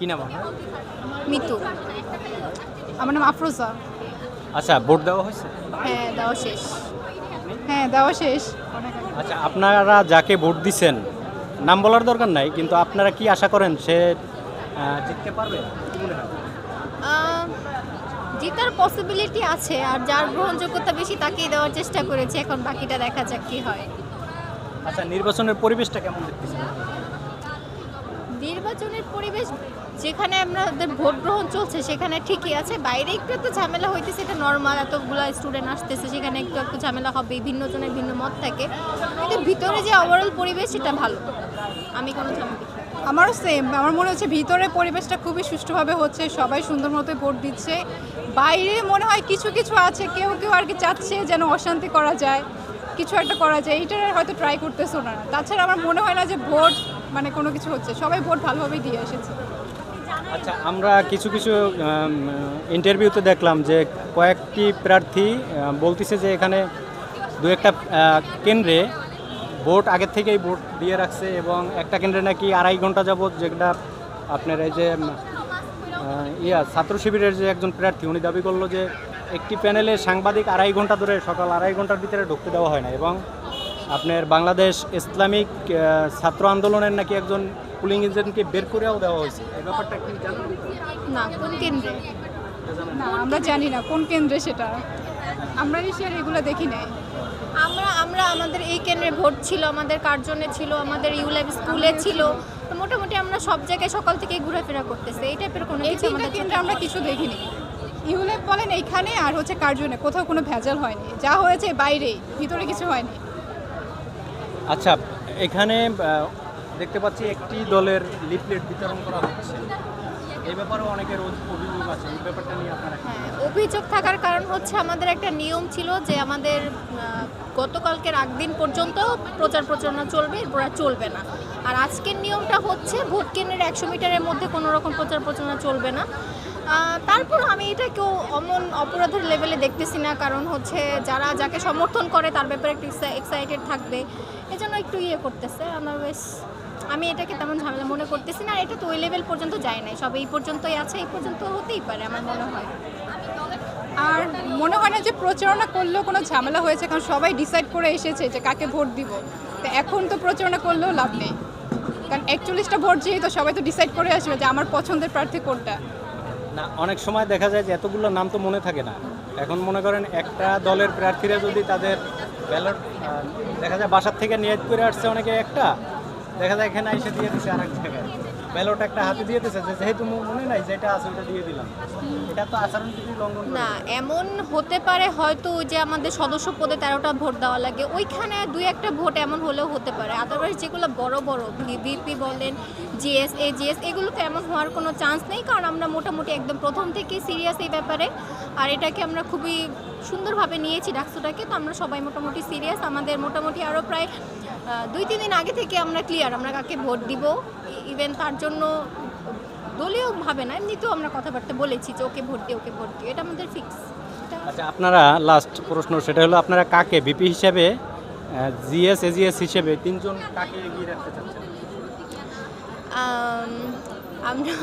কি নাম আপনার? মিতু। আমার নাম আফরোজা। আচ্ছা ভোট দেওয়া হয়েছে? হ্যাঁ দেওয়া শেষ। হ্যাঁ দেওয়া শেষ। আচ্ছা আপনারা যাকে ভোট দিছেন নাম বলার দরকার নাই কিন্তু আপনারা কি আশা করেন সে জিততে পারবে? জিতার পসিবিলিটি আছে আর যার গ্রহণযোগ্যতা বেশি তাকেই দেওয়ার চেষ্টা করেছে এখন বাকিটা দেখা যাক কি হয়। আচ্ছা নির্বাচনের পরিবেশটা কেমন দেখতেছেন? নির্বাচনের পরিবেশ যেখানে আমাদের ভোট গ্রহণ চলছে, সেখানে ঠিকই আছে। বাইরে একটু একটু ঝামেলা হইতেছে, এটা নর্মাল এতগুলো স্টুডেন্ট আসতেছে, সেখানে একটু একটু ঝামেলা হবে, ভিন্ন জনের ভিন্ন মত থাকে। কিন্তু ভিতরে যে ওভারঅল পরিবেশ, সেটা ভালো। আমি কোনো ঝামেলা আমারও সেম আমার মনে হচ্ছে ভিতরে পরিবেশটা খুবই সুষ্ঠুভাবে হচ্ছে, সবাই সুন্দর মতো ভোট দিচ্ছে। বাইরে মনে হয় কিছু কিছু আছে, কেউ কেউ আর কি চাচ্ছে যেন অশান্তি করা যায়, কিছু একটা করা যায়, এইটার হয়তো ট্রাই করতেছে ওনারা। তাছাড়া আমার মনে হয় না যে ভোট মানে কোনো কিছু হচ্ছে। সবাই ভোট ভালোভাবেই দিয়ে এসেছে। আচ্ছা আমরা কিছু কিছু ইন্টারভিউতে দেখলাম যে কয়েকটি প্রার্থী বলতেছে যে এখানে দু একটা কেন্দ্রে ভোট আগের থেকেই ভোট দিয়ে রাখছে এবং একটা কেন্দ্রে নাকি আড়াই ঘণ্টা যাবৎ যেটা আপনার এই যে ইয়া, ছাত্র শিবিরের যে একজন প্রার্থী, উনি দাবি করল যে একটি প্যানেলে সাংবাদিক আড়াই ঘণ্টা ধরে, সকাল আড়াই ঘণ্টার ভিতরে ঢুকতে দেওয়া হয় না এবং আপনার বাংলাদেশ ইসলামিক ছাত্র আন্দোলনের নাকি একজন পুলিং এজেন্টকে বের করেও দেওয়া হয়েছে? এই ব্যাপারটা কি জানেন? না কোন কেন্দ্রে? না আমরা জানি না কোন কেন্দ্রে সেটা। আমরা এশিয়ার এগুলো দেখি নাই। আমরা আমরা আমাদের এই কেন্দ্রে ভোট ছিল আমাদের কার্জনে ছিল আমাদের ইউল্যাব স্কুলে ছিল। তো মোটামুটি আমরা সব জায়গায় সকাল থেকে ঘোরাফেরা করতেছি। এই টাইপের কোনো এই কিছু আমাদের কেন্দ্রে আমরা কিছু দেখিনি। ইউলেপ বলেন এইখানে আর হচ্ছে কার্জনে কোথাও কোনো ভেজাল হয়নি। যা হয়েছে বাইরেই ভিতরে কিছু হয়নি। আচ্ছা এখানে দেখতে পাচ্ছি একটি দলের লিফলেট বিতরণ করা হচ্ছে। ব্যাপারেও অভিযোগ হ্যাঁ অভিযোগ থাকার কারণ হচ্ছে আমাদের একটা নিয়ম ছিল যে আমাদের গতকালকের আগ দিন পর্যন্ত প্রচার প্রচারণা চলবে, এরপর চলবে না। আর আজকের নিয়মটা হচ্ছে, ভোট কেন্দ্রের একশো মিটারের মধ্যে কোনো রকম প্রচার প্রচারণা চলবে না। তারপর আমি এটা কেউ অমন অপরাধের লেভেলে দেখতেছি না, কারণ হচ্ছে যারা যাকে সমর্থন করে তার ব্যাপারে একটু এক্সাইটেড থাকবে। এজন্য একটু ইয়ে করতেছে। আমার বেশ, আমি এটাকে তেমন ঝামেলা মনে করতেছি না এটা তো ওই লেভেল পর্যন্ত যায় নাই। সব এই পর্যন্তই আছে, এই পর্যন্ত হতেই পারে আমার মনে হয়। আর মনে হয় না যে প্রচারণা করলেও কোনো ঝামেলা হয়েছে, কারণ সবাই ডিসাইড করে এসেছে যে কাকে ভোট দিব। তো এখন তো প্রচারণা করলেও লাভ নেই। কারণ একচল্লিশটা ভোট যেহেতু সবাই তো ডিসাইড করে আসবে যে আমার পছন্দের প্রার্থী কোনটা। না, অনেক সময় দেখা যায় যে এতগুলো নাম তো মনে থাকে না। এখন মনে করেন একটা দলের প্রার্থীরা যদি তাদের ব্যালট দেখা যায় বাসার থেকে নিয়ত করে আসছে অনেকে একটা, দেখা যায় এখানে এসে দিয়ে দিচ্ছে আরেক জায়গায়। ব্যালট একটা হাতে দিয়ে দিচ্ছে যেহেতু মনে নাই যেটা আছে ওটা দিয়ে দিলাম। এটা তো আচরণ কিছু লঙ্ঘন না, এমন হতে পারে হয়তো ওই যে আমাদের সদস্য পদে তেরোটা ভোট দেওয়া লাগে। ওইখানে দুই একটা ভোট এমন হলেও হতে পারে। আদারওয়াইজ যেগুলো বড় বড় ভিপি বলেন জিএস এ জিএস এগুলো তো এমন হওয়ার কোনো চান্স নেই, কারণ আমরা মোটামুটি একদম প্রথম থেকেই সিরিয়াস এই ব্যাপারে। আর এটাকে আমরা খুবই সুন্দরভাবে নিয়েছি ডাকসুটাকে, তো আমরা সবাই মোটামুটি সিরিয়াস আমাদের মোটামুটি আরও প্রায় দুই, তিন দিন আগে থেকে আমরা ক্লিয়ার আমরা কাকে ভোট দিব ইভেন তার জন্য দলীয় ভাবে না, এমনিতেও আমরা কথাবার্তা বলেছি যে ওকে ভোট দিও ওকে ভোট দিও এটা আমাদের ফিক্স আচ্ছা আপনারা লাস্ট প্রশ্ন, সেটা হলো আপনারা কাকে বিপি হিসেবে জিএস এজিএস হিসেবে তিনজন কাকে এগিয়ে রাখতে চাচ্ছেন? আমরা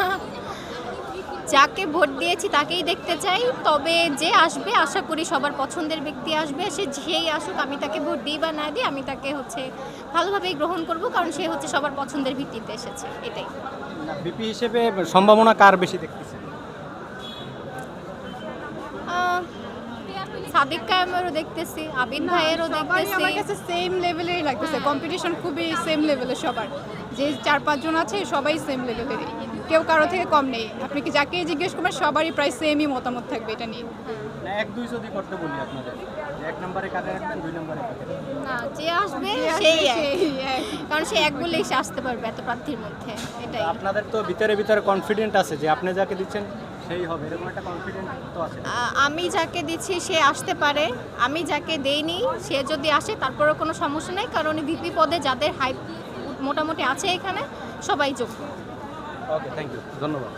যাকে ভোট দিয়েছি তাকেই দেখতে চাই, তবে যে আসবে, আশা করি সবার পছন্দের ব্যক্তি আসবে, সে যেই আসুক, আমি তাকে ভোট দিই বা না দিই, আমি তাকে হচ্ছে ভালোভাবেই গ্রহণ করব, কারণ সে হচ্ছে সবার পছন্দের ভিত্তিতে এসেছে, এটাই। বিপি হিসেবে সম্ভাবনা কার বেশি দেখতেছেন? সাদিক কায়েমেরও দেখতেছি আবিদ ভাইয়েরও দেখতেছি আমার কাছে সেম লেভেলেরই লাগতেছে। কম্পিটিশন খুবই সেম লেভেলের সবার। যে চার পাঁচজন আছে সবাই সেম লেভেলেরই কেউ কারও থেকে কম নেই। আপনি কি যাকেই জিজ্ঞেস করবেন সবারই প্রায় সেমই মতামত থাকবে এটা নিয়ে। এক দুই যদি করতে বলি আপনাদের এক নম্বরে কাকে রাখবেন দুই নম্বরে না যে আসবে সেই সেই এক। কারণ সে এক বলেই সে আসতে পারবে এত প্রার্থীর মধ্যে এটাই। আপনাদের তো ভিতরে ভিতরে কনফিডেন্ট আছে যে আপনি যাকে দিচ্ছেন সেই হবে এরকম একটা কনফিডেন্ট তো আছে। আমি যাকে দিচ্ছি সে আসতে পারে আমি যাকে দেইনি সে যদি আসে তারপরে কোনো সমস্যা নেই কারণ ভিপি পদে যাদের হাইপ মোটামুটি আছে এখানে সবাই যোগ্য। ওকে থ্যাংক ইউ ধন্যবাদ।